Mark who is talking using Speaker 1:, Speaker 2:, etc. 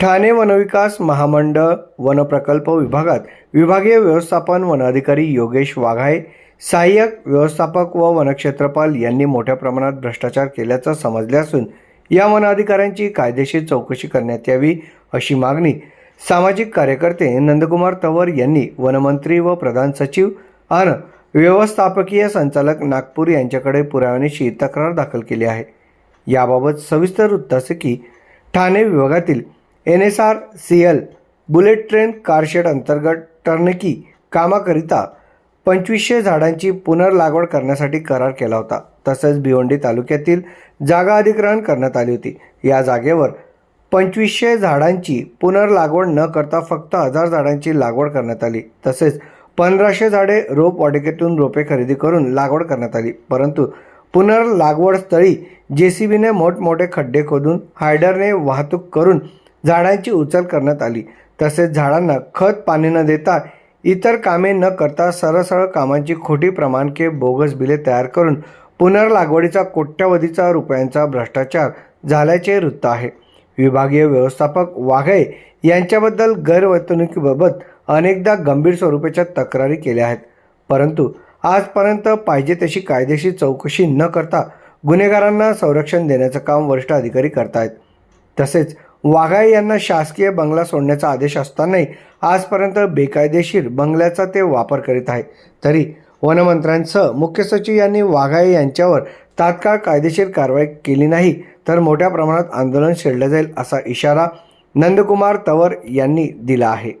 Speaker 1: ठाणे वनविकास महामंडळ वनप्रकल्प विभागात विभागीय व्यवस्थापन वनाधिकारी योगेश वाघाळे सहाय्यक व्यवस्थापक व वनक्षेत्रपाल यांनी मोठ्या प्रमाणात भ्रष्टाचार केल्याचं समजले असून या वनाधिकाऱ्यांची कायदेशीर चौकशी करण्यात यावी अशी मागणी सामाजिक कार्यकर्ते नंदकुमार तवर यांनी वनमंत्री व प्रधान सचिव आणि व्यवस्थापकीय संचालक नागपूर यांच्याकडे पुराव्यानिशी तक्रार दाखल केली आहे. याबाबत सविस्तर वृत्त असे की ठाणे विभागातील N S R C L bullet train car shed अंतर्गत टर्नकी कामाकरिता पंचवीसशे झाडांची पुनर्लागवड करण्यासाठी करार केला होता. तसेच भिवंडी तालुक्यातील जागा अधिग्रहण करण्यात आली होती. या जागेवर पंचवीसशे झाडांची पुनर्लागवड न करता फक्त हजार झाडांची लागवड करण्यात आली. तसेच पंधराशे झाडे रोप वाटिकेतून रोपे खरेदी करून लागवड करण्यात आली. परंतु पुनर्लागवडस्थळी जे सी बीने मोठमोठे खड्डे खोदून हायडरने वाहतूक करून झाडांची उचल करण्यात आली. तसेच झाडांना खत पाणी न देता इतर कामे न करता सरळ कामांची खोटी प्रमाणके बोगस बिले तयार करून पुनर्लागवडीचा कोट्यवधीचा रुपयांचा भ्रष्टाचार झाल्याचे वृत्त आहे. विभागीय व्यवस्थापक वाघे यांच्याबद्दल गैरवर्तणुकीबाबत अनेकदा गंभीर स्वरूपाच्या तक्रारी केल्या आहेत. परंतु आजपर्यंत पाहिजे तशी कायदेशीर चौकशी न करता गुन्हेगारांना संरक्षण देण्याचं काम वरिष्ठ अधिकारी करतायत. तसेच वाघाळे यांना शासकीय बंगला सोडण्याचा आदेश असतानाही आजपर्यंत बेकायदेशीर बंगल्याचा ते वापर करीत आहे. तरी वनमंत्र्यांसह मुख्य सचिव यांनी वाघाळे यांच्यावर तात्काळ कायदेशीर कारवाई केली नाही तर मोठ्या प्रमाणात आंदोलन छेडलं जाईल असा इशारा नंदकुमार तवर यांनी दिला आहे.